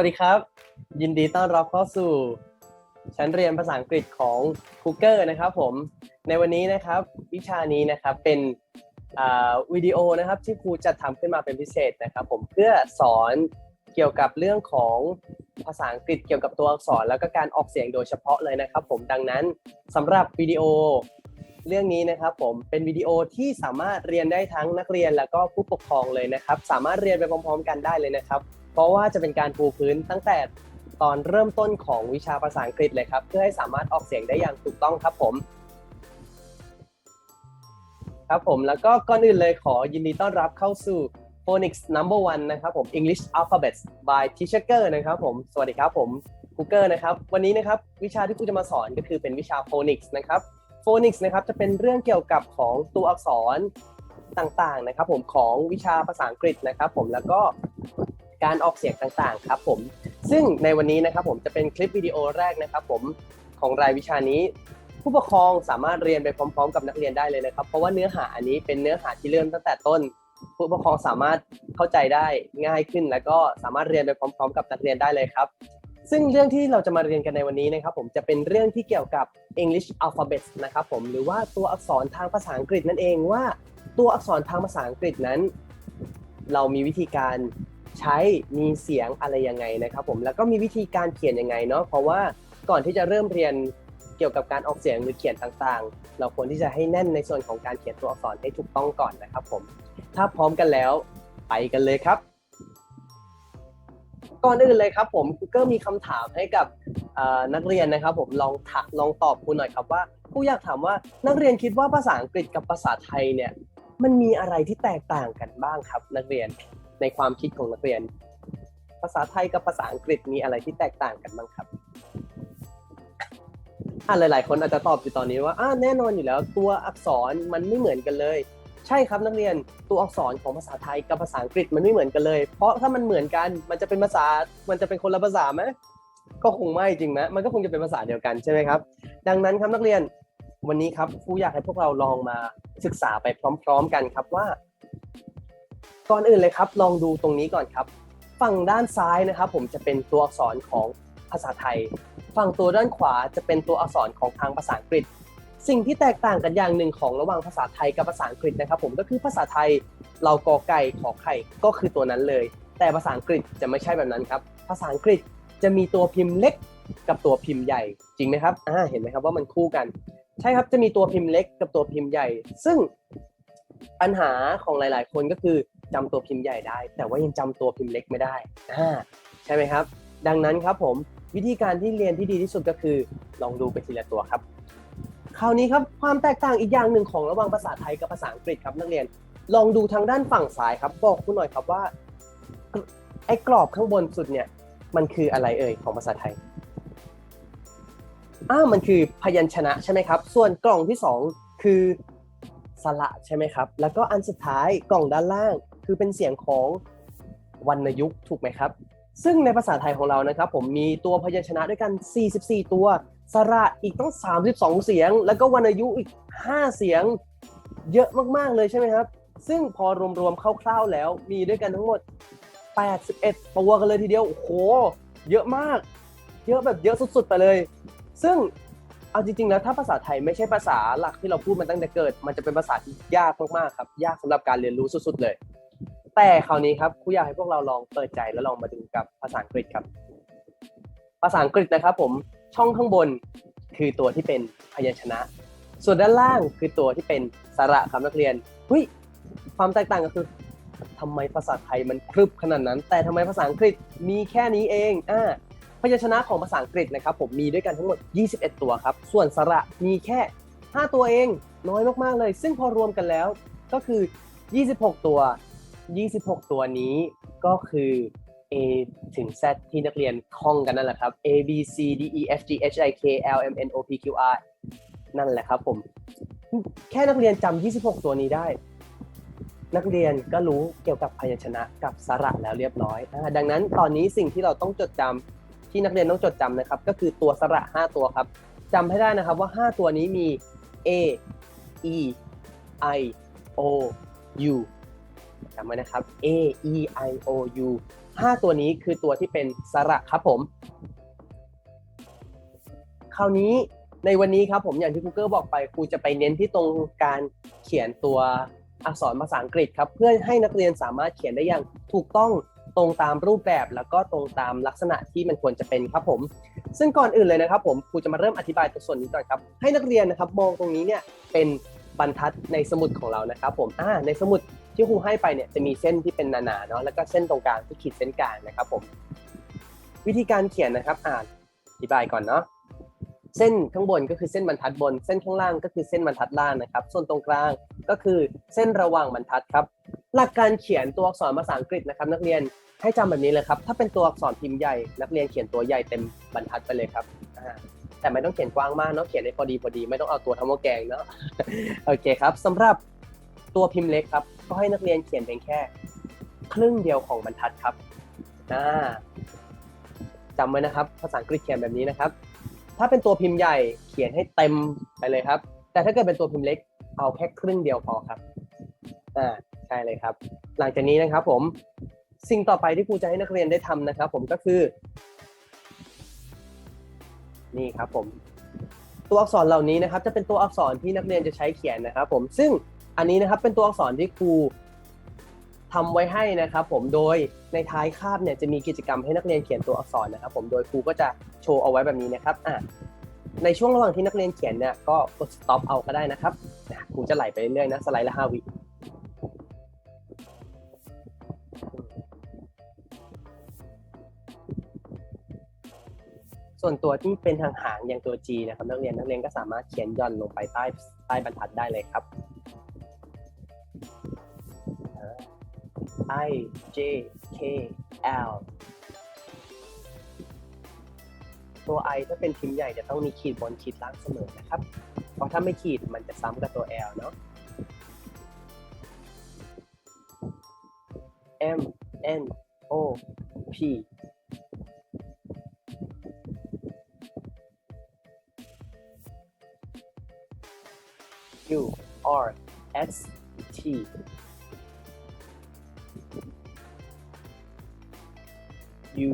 วัสดีครับ ยินดีต้อนรับเข้าสู่ชั้นเรียนภาษาอังกฤษของ c o o k e r นะครับผมในวันนี้นะครับวิชานี้นะครับเป็นวิดีโอนะครับที่ครูจัดทำขึ้นมาเป็นพิเศษนะครับ ผมเพื่อสอนเกี่ยวกับเรื่องของภาษาอังกฤษเกี่ยวกับตัวอักษร แล้วก็การออกเสียงโดยเฉพาะเลยนะครับ ผมดังนั้นสำหรับวิดีโอเรื่องนี้นะครับผมเป็นวิดีโอที่สามารถเรียนได้ทั้งนักเรียนแล้วก็ผู้ปกครองเลยนะครับ สามารถเรียนไปพร้อม ๆ กันได้เลยนะครับ ราะว่าจะเป็นการปูพื้นตั้งแต่ตอนเริ่มต้นของวิชาภาษาอังกฤษเลยครับ เพื่อให้สามารถออกเสียงได้อย่างถูกต้องครับผม ครับผมแล้วก็ก่อนอื่นเลยขอยินดีต้อนรับเข้าสู่ Phonics Number One นะครับผม English Alphabets by Teacher Ger นะครับผม สวัสดีครับผมคูเกอร์นะครับ วันนี้นะครับวิชาที่ครูจะมาสอนก็คือเป็นวิชา Phonics นะครับ Phonics นะครับจะเป็นเรื่องเกี่ยวกับของตัวอักษรต่างๆนะครับผมของวิชาภาษาอังกฤษนะครับผมแล้วก็ การออกเสียงต่างๆครับผม ซึ่งในวันนี้นะครับผมจะเป็นคลิปวิดีโอแรกนะครับผมของรายวิชานี้ ผู้ปกครองสามารถเรียนไปพร้อม ๆ กับนักเรียนได้เลยนะครับ เพราะว่าเนื้อหาอันนี้เป็นเนื้อหาที่เริ่มตั้งแต่ต้น ผู้ปกครองสามารถเข้าใจได้ง่ายขึ้น แล้วก็สามารถเรียนไปพร้อม ๆ กับนักเรียนได้เลยครับซึ่งเรื่องที่เราจะมาเรียนกันในวันนี้นะครับผมจะเป็นเรื่องที่เกี่ยวกับ English alphabet นะครับผมหรือว่าตัวอักษรทางภาษาอังกฤษนั่นเองว่า ตัวอักษรทางภาษาอังกฤษนั้น เรามีวิธีการ ใช้มีเสียงอะไรยังไงนะครับผมแล้วก็มีวิธีการเขียนยังไงเนาะเพราะว่าก่อนที่จะเริ่มเรียนเกี่ยวกับการออกเสียงหรือเขียนต่างๆ เราควรที่จะให้แน่นในส่วนของการเขียนตัวอักษรให้ถูกต้องก่อนนะครับผม ถ้าพร้อมกันแล้วไปกันเลยครับ ก่อนอื่นเลยครับผม Google มีคำถามให้กับนักเรียนนะครับ ผมลองถาลองตอบคุณหน่อยครับว่าผู้อยากถามว่านักเรียนคิดว่าภาษาอังกฤษกับภาษาไทยเนี่ยมันมีอะไรที่แตกต่างกันบ้างครับ นักเรียน ในความคิดของนักเรียน ภาษาไทยกับภาษาอังกฤษมีอะไรที่แตกต่างกันบ้างครับอ่าหลาย ๆ คนอาจจะตอบอยู่ตอนนี้ว่าอ่าแน่นอนอยู่แล้วตัวอักษรมันไม่เหมือนกันเลย ใช่ครับนักเรียนตัวอักษรของภาษาไทยกับภาษาอังกฤษมันไม่เหมือนกันเลย เพราะถ้ามันเหมือนกันมันจะเป็นภาษามันจะเป็นคนละภาษาไหมก็คงไม่จริงไหมมันก็คงจะเป็นภาษาเดียวกันใช่ไหมครับ ดังนั้นครับนักเรียนวันนี้ครับครูอยากให้พวกเราลองมาศึกษาไปพร้อม ๆ กันครับว่า ก่อนอื่นเลยครับ ลองดูตรงนี้ก่อนครับ ฝั่งด้านซ้ายนะครับ ผมจะเป็นตัวอักษรของภาษาไทย ฝั่งตัวด้านขวาจะเป็นตัวอักษรของทางภาษาอังกฤษ สิ่งที่แตกต่างกันอย่างหนึ่งของระหว่างภาษาไทยกับภาษาอังกฤษนะครับผมก็คือภาษาไทยเรากอไก่ขอไข่ก็คือตัวนั้นเลย แต่ภาษาอังกฤษจะไม่ใช่แบบนั้นครับ ภาษาอังกฤษจะมีตัวพิมพ์เล็กกับตัวพิมพ์ใหญ่จริงไหมครับอ่าเห็นไหมครับว่ามันคู่กัน ใช่ครับจะมีตัวพิมพ์เล็กกับตัวพิมพ์ใหญ่ ซึ่งปัญหาของหลาย ๆ คนก็คือ จำตัวพิมพ์ใหญ่ได้ แต่ว่ายังจำตัวพิมพ์เล็กไม่ได้อ่าใช่ไหมครับ ดังนั้นครับผมวิธีการที่เรียนที่ดีที่สุดก็คือ ลองดูไปทีละตัวครับ คราวนี้ครับความแตกต่างอีกอย่างหนึ่งของระหว่างภาษาไทยกับภาษาอังกฤษครับนักเรียน ลองดูทางด้านฝั่งซ้ายครับ บอกคุณหน่อยครับว่าไอ้กรอบข้างบนสุดเนี่ยมันคืออะไรเอ่ยของภาษาไทยอ้ามันคือพยัญชนะใช่ไหมครับ ส่วนกล่องที่สองคือสระใช่ไหมครับ แล้วก็อันสุดท้ายกล่องด้านล่าง คือเป็นเสียงของวรรณยุกต์ถูกไหมครับ ซึ่งในภาษาไทยของเรานะครับ ผมมีตัวพยัญชนะด้วยกัน 44 ตัว สระอีกต้อง 32 เสียง แล้วก็วรรณยุกต์อีก 5 เสียง เยอะมากๆเลยใช่ไหมครับ ซึ่งพอรวมๆคร่าวๆแล้วมีด้วยกันทั้งหมด 81 ตัวกันเลยทีเดียว โอ้โห เยอะมาก เยอะแบบเยอะสุดๆไปเลย ซึ่งเอาจริงๆแล้วถ้าภาษาไทยไม่ใช่ภาษาหลักที่เราพูดมาตั้งแต่เกิด มันจะเป็นภาษาที่ยากมากๆครับ ยากสำหรับการเรียนรู้สุดๆเลย แต่คราวนี้ครับครูอยากให้พวกเราลองเปิดใจแล้วลองมาดูกับภาษาอังกฤษครับ ภาษาอังกฤษนะครับ ผมช่องข้างบนคือตัวที่เป็นพยัญชนะ ส่วนด้านล่างคือตัวที่เป็นสระครับนักเรียนเฮ้ยความแตกต่างก็คือทำไมภาษาไทยมันครึบขนาดนั้น แต่ทำไมภาษาอังกฤษมีแค่นี้เองอ่าพยัญชนะของภาษาอังกฤษนะครับ ผมมีด้วยกันทั้งหมด 21 ตัวครับ ส่วนสระมีแค่ 5 ตัวเอง น้อยมากๆเลย ซึ่งพอรวมกันแล้วก็คือ 26 ตัว 26 ตัวนี้ก็คือ A ถึง Z ที่นักเรียนท่องกันนั่นแหละครับ A B C D E F G H I K L M N O P Q R นั่นแหละครับผม แค่นักเรียนจำ26 ตัวนี้ได้ นักเรียนก็รู้เกี่ยวกับพยัญชนะกับสระแล้วเรียบร้อย ดังนั้นตอนนี้สิ่งที่เราต้องจดจำที่นักเรียนต้องจดจำนะครับ ก็คือตัวสระ 5 ตัวครับจำให้ได้นะครับว่า 5 ตัวนี้มี A E I O U จำไว้นะครับ A E I O U ห้าตัวนี้คือตัวที่เป็นสระครับผม คราวนี้ในวันนี้ครับผมอย่างที่ Google บอกไปครูจะไปเน้นที่ตรงการเขียนตัวอักษรภาษาอังกฤษครับ เพื่อให้นักเรียนสามารถเขียนได้อย่างถูกต้องตรงตามรูปแบบแล้วก็ตรงตามลักษณะที่มันควรจะเป็นครับผม ซึ่งก่อนอื่นเลยนะครับ ผมครูจะมาเริ่มอธิบายตัวส่วนนี้ก่อนครับ ให้นักเรียนนะครับมองตรงนี้เนี่ยเป็นบรรทัดในสมุดของเรานะครับ ผมอ่าในสมุด ที่ครูให้ไปเนี่ยจะมีเส้นที่เป็นหนาๆเนาะแล้วก็เส้นตรงกลางที่ขีดเส้นกลางนะครับผมวิธีการเขียนนะครับอ่านอธิบายก่อนเนาะเส้นข้างบนก็คือเส้นบรรทัดบน เส้นข้างล่างก็คือเส้นบรรทัดล่างนะครับ ส่วนตรงกลางก็คือเส้นระหว่างบรรทัดครับ หลักการเขียนตัวอักษรภาษาอังกฤษนะครับ นักเรียนให้จำแบบนี้เลยครับ ถ้าเป็นตัวอักษรพิมพ์ใหญ่ นักเรียนเขียนตัวใหญ่เต็มบรรทัดไปเลยครับแต่ไม่ต้องเขียนกว้างมากเนาะเขียนให้พอดีพอดีไม่ต้องเอาตัวทั้งหมดแกงเนาะโอเคครับสำหรับ ตัวพิมพ์เล็กครับ ก็ให้นักเรียนเขียนเพียงแค่ ครึ่งเดียวของบรรทัดครับอ่าจำไว้นะครับ ภาษาอังกฤษเขียนแบบนี้นะครับ ถ้าเป็นตัวพิมพ์ใหญ่เขียนให้เต็มไปเลยครับ แต่ถ้าเกิดเป็นตัวพิมพ์เล็กเอาแค่ครึ่งเดียวพอครับอ่าใช่เลยครับ หลังจากนี้นะครับผมสิ่งต่อไปที่ครูจะให้นักเรียนได้ทำนะครับ ผมก็คือ นี่ครับผม ตัวอักษรเหล่านี้นะครับ จะเป็นตัวอักษรที่นักเรียนจะใช้เขียนนะครับ ผมซึ่ง อันนี้นะครับเป็นตัวอักษรที่ครูทำไว้ให้นะครับ ผมโดยในท้ายคาบเนี่ยจะมีกิจกรรมให้นักเรียนเขียนตัวอักษรนะครับ ผมโดยครูก็จะโชว์เอาไว้แบบนี้นะครับอะในช่วงระหว่างที่นักเรียนเขียนเนี่ยก็กด stop เอาก็ได้นะครับครูจะไหลไปเรื่อยๆนะสไลด์ละห้าวิส่วนตัวที่เป็นทางหางอย่างตัว G นะครับนักเรียนนักเรียนก็สามารถเขียนย่อนลงไปใต้ใต้บรรทัดได้เลยครับ I J K L ตัว I ถ้าเป็นพิมพ์ใหญ่จะต้องมีขีดบนขีดล่างเสมอนะครับ เพราะถ้าไม่ขีดมันจะซ้ำกับตัว L เนาะ M N O P U R S T U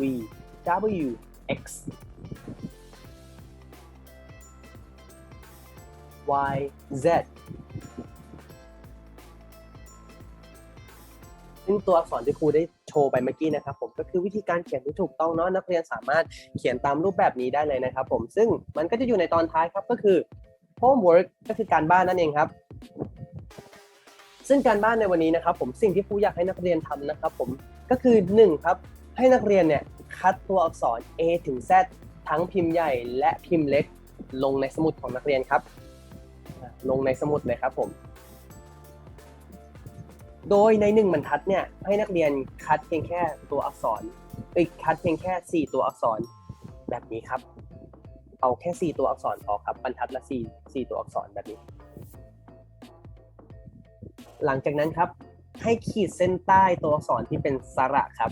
V W X Y Z ซึ่งตัวอักษรที่ครูได้โชว์ไปเมื่อกี้นะครับผมก็คือวิธีการเขียนที่ถูกต้องเนาะนักเรียนสามารถเขียนตามรูปแบบนี้ได้เลยนะครับผมซึ่งมันก็จะอยู่ในตอนท้ายครับก็คือ homework ก็คือการบ้านนั่นเองครับ ซึ่งการบ้านในวันนี้นะครับ ผมสิ่งที่ครูอยากให้นักเรียนทำนะครับ ผมก็คือ1ครับ ให้นักเรียนเนี่ยคัดตัวอักษร A ถึง Z ทั้งพิมพ์ใหญ่และพิมพ์เล็ก ลงในสมุดของนักเรียนครับ ลงในสมุดเลยครับผม โดยในหนึ่งบรรทัดเนี่ยให้นักเรียนคัดเพียงแค่ตัวอักษรเอ้ยคัดเพียงแค่ 4 ตัวอักษรแบบนี้ครับ เอาแค่ 4 ตัวอักษรพอครับบรรทัดละ4 4ตัวอักษรแบบนี้ หลังจากนั้นครับให้ขีดเส้นใต้ตัวอักษรที่เป็นสระครับ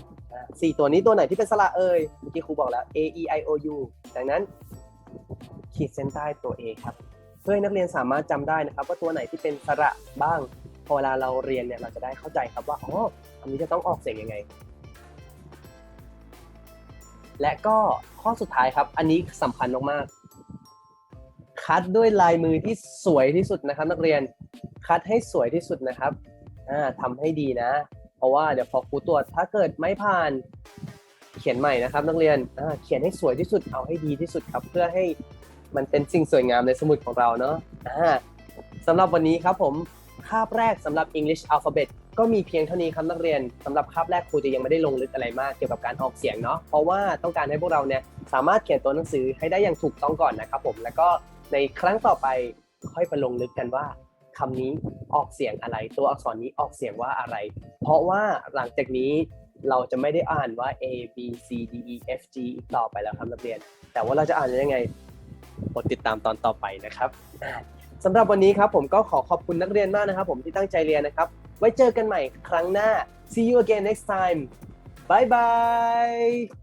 สี่ตัวนี้ตัวไหนที่เป็นสระเอ่ยเมื่อกี้ครูบอกแล้ว A E I O U ดังนั้นขีดเส้นใต้ตัว A ครับ เพื่อให้นักเรียนสามารถจำได้นะครับ ว่าตัวไหนที่เป็นสระบ้าง พอเวลาเราเรียนเนี่ยเราจะได้เข้าใจครับว่าอ๋ออันนี้จะต้องออกเสียงยังไง และก็ข้อสุดท้ายครับ อันนี้สำคัญมากๆคัดด้วยลายมือที่สวยที่สุดนะครับ นักเรียนคัดให้สวยที่สุดนะครับอ่าทำให้ดีนะ เพราะว่าเดี๋ยวพอครูตรวจถ้าเกิดไม่ผ่านเขียนใหม่นะครับ นักเรียนเขียนให้สวยที่สุดเอาให้ดีที่สุดครับ เพื่อให้มันเป็นสิ่งสวยงามในสมุดของเราเนาะสำหรับวันนี้ครับผมคาบแรกสำหรับ English Alphabet ก็มีเพียงเท่านี้ครับนักเรียนสำหรับคาบแรกครูจะยังไม่ได้ลงลึกอะไรมากเกี่ยวกับการออกเสียงเนาะเพราะว่าต้องการให้พวกเราเนี่ยสามารถเขียนตัวหนังสือให้ได้อย่างถูกต้องก่อนนะครับผมแล้วก็ในครั้งต่อไปค่อยไปลงลึกกันว่า คำนี้ออกเสียงอะไร ตัวอักษรนี้ออกเสียงว่าอะไร เพราะว่าหลังจากนี้เราจะไม่ได้อ่านว่า A B C D E F G อีกต่อไปแล้วครับนักเรียน แต่ว่าเราจะอ่านยังไงกดติดตามตอนต่อไปนะครับสำหรับวันนี้ครับผมก็ขอขอบคุณนักเรียนมากนะครับ ผมที่ตั้งใจเรียนนะครับ ไว้เจอกันใหม่ครั้งหน้า see you again next time bye bye